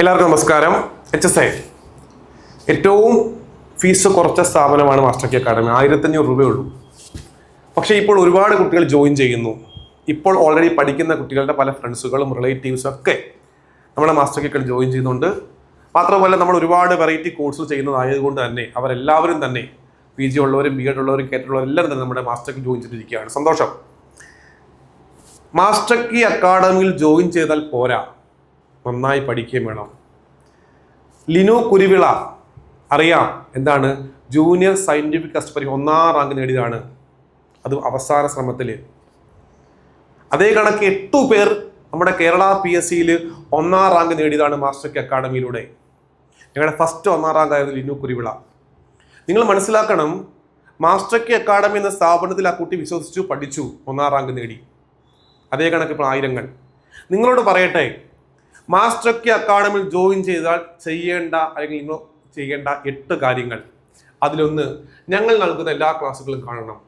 എല്ലാവർക്കും നമസ്കാരം. H S I ഏറ്റവും ഫീസ് കുറച്ച സ്ഥാപനമാണ് മാസ്റ്റർ കെ അക്കാഡമി ആയിരത്തഞ്ഞൂറ് രൂപയുള്ളൂ പക്ഷേ ഇപ്പോൾ ഒരുപാട് കുട്ടികൾ ജോയിൻ ചെയ്യുന്നു. ഇപ്പോൾ ഓൾറെഡി പഠിക്കുന്ന കുട്ടികളുടെ പല ഫ്രണ്ട്സുകളും റിലേറ്റീവ്സും ഒക്കെ നമ്മുടെ മാസ്റ്റർ കെ ജോയിൻ ചെയ്യുന്നുണ്ട്. മാത്രമല്ല നമ്മൾ ഒരുപാട് വെറൈറ്റി കോഴ്സുകൾ ചെയ്യുന്നതായതുകൊണ്ട് തന്നെ അവരെല്ലാവരും തന്നെ പി ജി ഉള്ളവരും ബി എഡ് ഉള്ളവരും കേട്ടുള്ളവരും എല്ലാവരും തന്നെ നമ്മുടെ മാസ്റ്റർ കെ ജോയിൻ ചെയ്തിരിക്കുകയാണ്. സന്തോഷം. മാസ്റ്റർ കി അക്കാഡമിയിൽ ജോയിൻ ചെയ്താൽ പോരാ. നന്നായി പഠിക്കുകയും വേണം. ലിനു കുരുവിള അറിയാം എന്താണ്? ജൂനിയർ സയന്റിഫിക് കസ്റ്റമറി ഒന്നാം റാങ്ക് നേടിയതാണ്. അത് അവസാന ശ്രമത്തിൽ അതേ കണക്ക് എട്ടു പേർ നമ്മുടെ കേരള പി എസ് സിയിൽ ഒന്നാം റാങ്ക് നേടിയതാണ് മാസ്റ്റർ കെ അക്കാഡമിയിലൂടെ ഞങ്ങളുടെ ഫസ്റ്റ് ഒന്നാം റാങ്ക് ആയിരുന്നു ലിനു കുരുവിള. നിങ്ങൾ മനസ്സിലാക്കണം മാസ്റ്റർ കെ അക്കാഡമി എന്ന സ്ഥാപനത്തിൽ ആ കുട്ടി വിശ്വസിച്ചു പഠിച്ചു ഒന്നാം റാങ്ക് നേടി. അതേ കണക്ക് ഇപ്പോൾ ആയിരങ്ങൾ. നിങ്ങളോട് പറയട്ടെ മാസ്റ്റർ കെ അക്കാഡമിയിൽ ജോയിൻ ചെയ്താൽ ചെയ്യേണ്ട അല്ലെങ്കിൽ നിങ്ങൾ ചെയ്യേണ്ട എട്ട് കാര്യങ്ങൾ. അതിലൊന്ന് ഞങ്ങൾ നൽകുന്ന എല്ലാ ക്ലാസ്സുകളും കാണണം.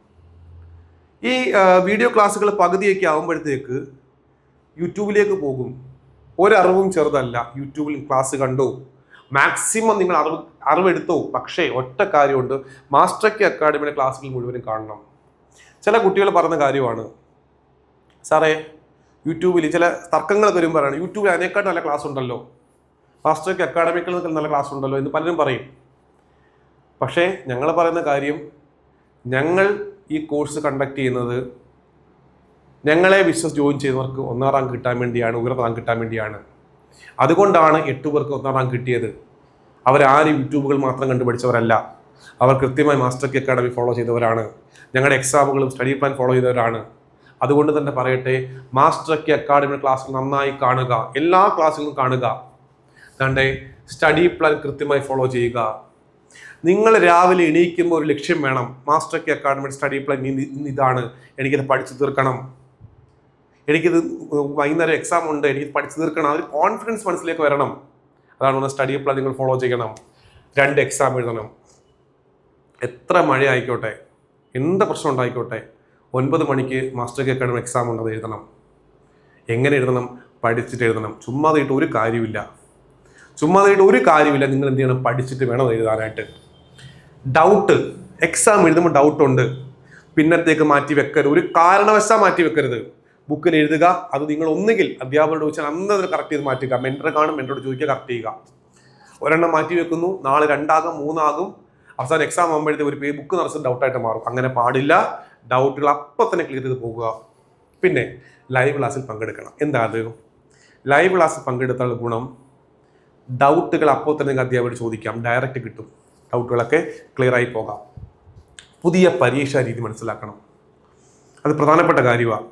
ഈ വീഡിയോ ക്ലാസ്സുകൾ പകുതിയൊക്കെ ആകുമ്പോഴത്തേക്ക് യൂട്യൂബിലേക്ക് പോകും. ഒരറിവും ചെറുതല്ല. യൂട്യൂബിൽ ക്ലാസ് കണ്ടോ. മാക്സിമം നിങ്ങൾ അറിവ് അറിവെടുത്തോ. പക്ഷേ ഒറ്റ കാര്യമുണ്ട്. മാസ്റ്റർ കെ അക്കാഡമിയുടെ ക്ലാസ്സുകൾ മുഴുവനും കാണണം. ചില കുട്ടികൾ പറഞ്ഞ കാര്യമാണ്. സാറേ യൂട്യൂബിൽ ചില തർക്കങ്ങളൊക്കെ വരുമ്പോഴാണ്. യൂട്യൂബിൽ അതിനേക്കാൾ നല്ല ക്ലാസ് ഉണ്ടല്ലോ. മാസ്റ്റർക്ക് അക്കാഡമിക്കിൽ നിൽക്കുന്ന നല്ല ക്ലാസ് ഉണ്ടല്ലോ എന്ന് പലരും പറയും. പക്ഷേ ഞങ്ങൾ പറയുന്ന കാര്യം ഞങ്ങൾ ഈ കോഴ്സ് കണ്ടക്ട് ചെയ്യുന്നത് ഞങ്ങളെ വിശ്വസ് ജോയിൻ ചെയ്തവർക്ക് ഒന്നാം റാങ്ക് കിട്ടാൻ വേണ്ടിയാണ് ഉയർന്ന റാങ്ക് കിട്ടാൻ വേണ്ടിയാണ്. അതുകൊണ്ടാണ് എട്ട് പേർക്ക് ഒന്നാം റാങ്ക് കിട്ടിയത്. അവരാരും യൂട്യൂബുകൾ മാത്രം കണ്ടുപിടിച്ചവരല്ല അവർ കൃത്യമായി മാസ്റ്റർ അക്കാഡമി ഫോളോ ചെയ്തവരാണ്. ഞങ്ങളുടെ എക്സാമുകളും സ്റ്റഡി പ്ലാൻ ഫോളോ ചെയ്തവരാണ്. അതുകൊണ്ട് തന്നെ പറയട്ടെ മാസ്റ്റർ കെ അക്കാഡമി ക്ലാസ്സിൽ നന്നായി കാണുക എല്ലാ ക്ലാസ്സുകളും കാണുക. തന്റെ സ്റ്റഡി പ്ലാൻ കൃത്യമായി ഫോളോ ചെയ്യുക. നിങ്ങൾ രാവിലെ എണീക്കുമ്പോൾ ഒരു ലക്ഷ്യം വേണം. Master K academy study plan ഇതാണ്. എനിക്കിത് പഠിച്ചു തീർക്കണം. എനിക്കിത് വൈകുന്നേരം എക്സാം ഉണ്ട്. എനിക്ക് പഠിച്ചു തീർക്കണം. അതിൽ കോൺഫിഡൻസ് മനസ്സിലേക്ക് വരണം. അതാണ് ഒന്ന് സ്റ്റഡി പ്ലാൻ നിങ്ങൾ ഫോളോ ചെയ്യണം. രണ്ട് എക്സാം എഴുതണം. എത്ര മഴ ആയിക്കോട്ടെ എന്ത് പ്രശ്നം ഉണ്ടായിക്കോട്ടെ? ഒൻപത് മണിക്ക് മാസ്റ്റർ കെ അക്കാഡമി എക്സാം ഉണ്ടത് എഴുതണം. എങ്ങനെ എഴുതണം? പഠിച്ചിട്ട് എഴുതണം. ചുമ്മാതായിട്ട് ഒരു കാര്യമില്ല. ചുമ്മാതായിട്ട് ഒരു കാര്യമില്ല. നിങ്ങൾ എന്ത് ചെയ്യണം? പഠിച്ചിട്ട് വേണം എഴുതാനായിട്ട്. ഡൗട്ട് എക്സാം എഴുതുമ്പോൾ ഡൗട്ട് ഉണ്ട്. പിന്നത്തേക്ക് മാറ്റി വെക്കരുത്. ഒരു കാരണവശാൽ മാറ്റി വെക്കരുത്. ബുക്കിൽ എഴുതുക. അത് നിങ്ങൾ ഒന്നുകിൽ അധ്യാപകരോട് ചോദിച്ചാൽ അന്ന് അതിന് കറക്റ്റ് ചെയ്ത് മാറ്റുക. മെന്റർ കാണും. മെന്ററോട് ചോദിക്കുക കറക്റ്റ് ചെയ്യുക. ഒരെണ്ണം മാറ്റി വെക്കുന്നു. നാളെ രണ്ടാകും മൂന്നാകും. അവസാനം എക്സാം ആകുമ്പോഴത്തേക്ക് ഒരു പേ ബുക്ക് നിറച്ച് ഡൗട്ടായിട്ട് മാറും. അങ്ങനെ പാടില്ല. ഡൗട്ടുകൾ അപ്പം തന്നെ ക്ലിയർ ചെയ്ത് പോകുക പിന്നെ ലൈവ് ക്ലാസ്സിൽ പങ്കെടുക്കണം. എന്താ അത്? ലൈവ് ക്ലാസ്സിൽ പങ്കെടുത്താൽ ഗുണം ഡൗട്ടുകൾ അപ്പോൾ തന്നെ നിങ്ങൾക്ക് അധ്യാപകർ ചോദിക്കാം. ഡയറക്റ്റ് കിട്ടും. ഡൗട്ടുകളൊക്കെ ക്ലിയർ ആയി പോകാം. പുതിയ പരീക്ഷാ രീതി മനസ്സിലാക്കണം. അത് പ്രധാനപ്പെട്ട കാര്യമാണ്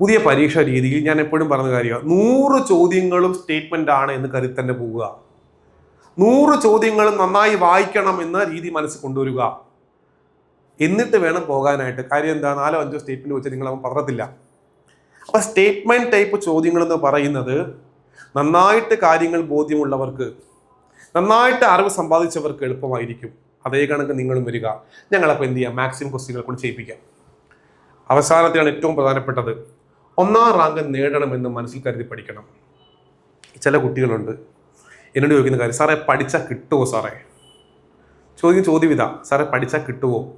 പുതിയ പരീക്ഷാ രീതിയിൽ ഞാൻ എപ്പോഴും പറഞ്ഞ കാര്യമാണ് നൂറ് ചോദ്യങ്ങളും സ്റ്റേറ്റ്മെന്റ് ആണ് എന്ന് കരുതി തന്നെ പോവുക. നൂറ് ചോദ്യങ്ങളും നന്നായി വായിക്കണം എന്ന രീതി മനസ്സിൽ കൊണ്ടുവരിക. എന്നിട്ട് വേണം പോകാനായിട്ട്. കാര്യം എന്താ? നാലോ അഞ്ചോ സ്റ്റേറ്റ്മെന്റ് വെച്ച് നിങ്ങൾ അവൻ പറഞ്ഞത്തില്ല അപ്പൊ സ്റ്റേറ്റ്മെന്റ് ടൈപ്പ് ചോദ്യങ്ങൾ എന്ന് പറയുന്നത് നന്നായിട്ട് കാര്യങ്ങൾ ബോധ്യമുള്ളവർക്ക് നന്നായിട്ട് അറിവ് സമ്പാദിച്ചവർക്ക് എളുപ്പമായിരിക്കും. അതേ കണക്ക് നിങ്ങളും വരിക. ഞങ്ങളപ്പോൾ എന്ത് ചെയ്യാം? മാക്സിമം ക്വസ്റ്റ്യങ്ങൾ കൊണ്ട് ചെയ്യിപ്പിക്കാം. അവസാനത്തെയാണ് ഏറ്റവും പ്രധാനപ്പെട്ടത്. ഒന്നാം റാങ്ക് നേടണമെന്ന് മനസ്സിൽ കരുതി പഠിക്കണം. ചില കുട്ടികളുണ്ട്. എന്നോട് ചോദിക്കുന്ന കാര്യം സാറേ പഠിച്ചാൽ കിട്ടുമോ സാറേ? ചോദ്യം ചോദ്യം ഇതാ സാറേ പഠിച്ചാൽ കിട്ടുമോ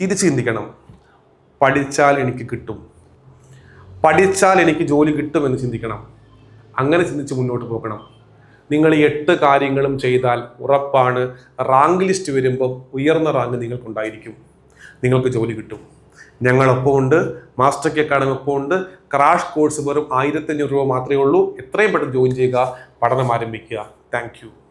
തിരിച്ച് ചിന്തിക്കണം പഠിച്ചാൽ എനിക്ക് കിട്ടും. പഠിച്ചാൽ എനിക്ക് ജോലി കിട്ടുമെന്ന് ചിന്തിക്കണം. അങ്ങനെ ചിന്തിച്ച് മുന്നോട്ട് പോകണം. നിങ്ങൾ ഈ എട്ട് കാര്യങ്ങളും ചെയ്താൽ ഉറപ്പാണ് റാങ്ക് ലിസ്റ്റ് വരുമ്പോൾ ഉയർന്ന റാങ്ക് നിങ്ങൾക്കുണ്ടായിരിക്കും. നിങ്ങൾക്ക് ജോലി കിട്ടും. ഞങ്ങളൊപ്പം ഉണ്ട് മാസ്റ്റർ കെ അക്കാഡമി ഒപ്പം ഉണ്ട്. ക്രാഷ് കോഴ്സ് വെറും ആയിരത്തഞ്ഞൂറ് രൂപ മാത്രമേ ഉള്ളൂ. എത്രയും പെട്ടെന്ന് ജോയിൻ ചെയ്യുക പഠനം ആരംഭിക്കുക. താങ്ക്